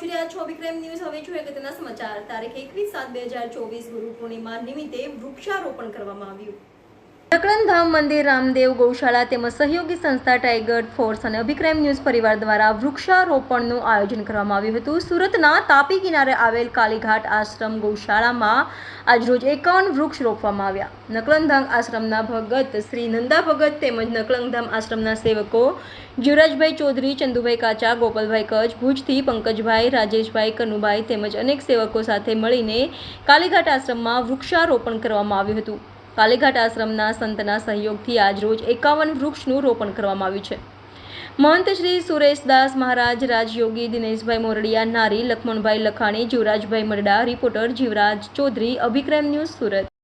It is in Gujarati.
જોઈ રહ્યા છો. વિક્રમ ન્યૂઝ. હવે જોઈએ અગત્યના સમાચાર. તારીખ એકવીસ સાત બે હજાર ચોવીસ ગુરુ પૂર્ણિમા નિમિત્તે વૃક્ષારોપણ કરવામાં આવ્યું. નકળનધામ મંદિર, રામદેવ ગૌશાળા તેમજ સહયોગી સંસ્થા ટાઈગર ફોર્સ અને અભિક્રમ ન્યૂઝ પરિવાર દ્વારા વૃક્ષારોપણનું આયોજન કરવામાં આવ્યું હતું. સુરતના તાપી કિનારે આવેલ કાલીઘાટ આશ્રમ ગૌશાળામાં આજરોજ એકાવન વૃક્ષ રોપવામાં આવ્યા. નકલંધામ આશ્રમના ભગત શ્રી નંદા ભગત તેમજ નકલંગધામ આશ્રમના સેવકો જીવરાજભાઈ ચૌધરી, ચંદુભાઈ કાચા, ગોપાલભાઈ કચ્છ, ભુજથી પંકજભાઈ, રાજેશભાઈ કનુભાઈ તેમજ અનેક સેવકો સાથે મળીને કાલીઘાટ આશ્રમમાં વૃક્ષારોપણ કરવામાં આવ્યું હતું. કાલીઘાટ આશ્રમના સંતના સહયોગથી આજરોજ એકાવન વૃક્ષનું રોપણ કરવામાં આવ્યું છે. મહંત શ્રી સુરેશદાસ મહારાજ, રાજયોગી દિનેશભાઈ મોરડિયા, નારી લખમણભાઈ લખાણી, જીવરાજભાઈ મરડા, રિપોર્ટર જીવરાજ ચૌધરી, અભિક્રમ ન્યૂઝ સુરત.